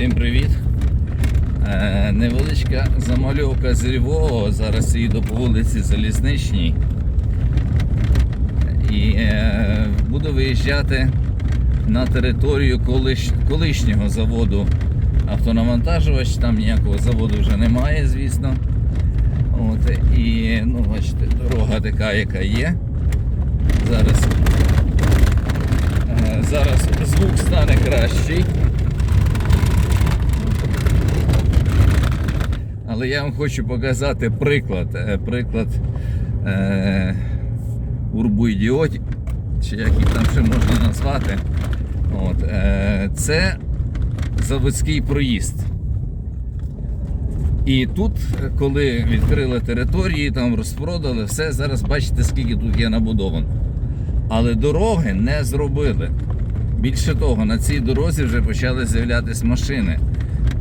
Всім привіт! Е, невеличка замальовка з Львова. Зараз їду по вулиці Залізничній. І е, буду виїжджати на територію колиш... колишнього заводу автонавантажувач. Там ніякого заводу вже немає, звісно. От, і ну, бачите, дорога така, яка є. Зараз, е, зараз звук стане кращий. Але я вам хочу показати приклад. е, Приклад е, урбоідіотів, чи як їх там ще можна назвати. От, е, це заводський проїзд. І тут, коли відкрили території, там розпродали, все, зараз бачите, скільки тут є набудовано. Але дороги не зробили. Більше того, на цій дорозі вже почали з'являтися машини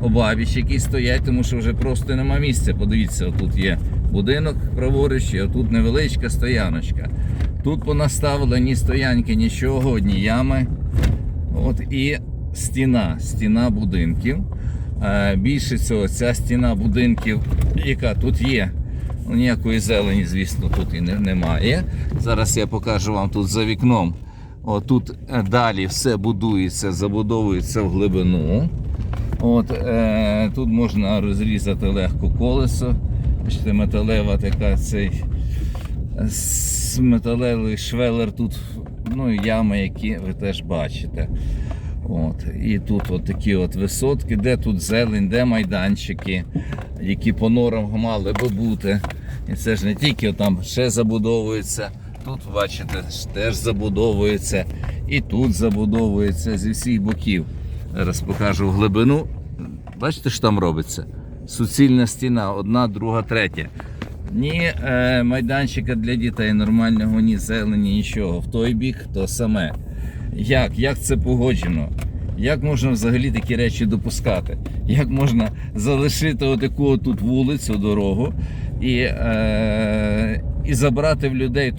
обабіч, які стоять, тому що вже просто нема місця. Подивіться, тут є будинок праворуч, і тут невеличка стояночка. Тут понаставили ні стоянки, нічого, одні ями. От і стіна, стіна будинків. Е, Більше цього, ця стіна будинків, яка тут є. Ніякої зелені, звісно, тут і немає. Зараз я покажу вам тут за вікном. Тут е, далі все будується, забудовується в глибину. От, е, тут можна розрізати легко колесо. Бачите, металева така цей е, металевий швелер тут, ну ями, які ви теж бачите. От, і тут от такі от висотки, де тут зелень, де майданчики, які по норам мали би бути. І це ж не тільки там ще забудовується. Тут, бачите, теж забудовується. І тут забудовується зі всіх боків. Зараз покажу в глибину. Бачите, що там робиться? Суцільна стіна, одна, друга, третя. Ні е, майданчика для дітей нормального, ні зелені, нічого. В той бік то саме. Як? Як це погоджено? Як можна взагалі такі речі допускати? Як можна залишити отаку тут вулицю, дорогу і, е, і забрати в людей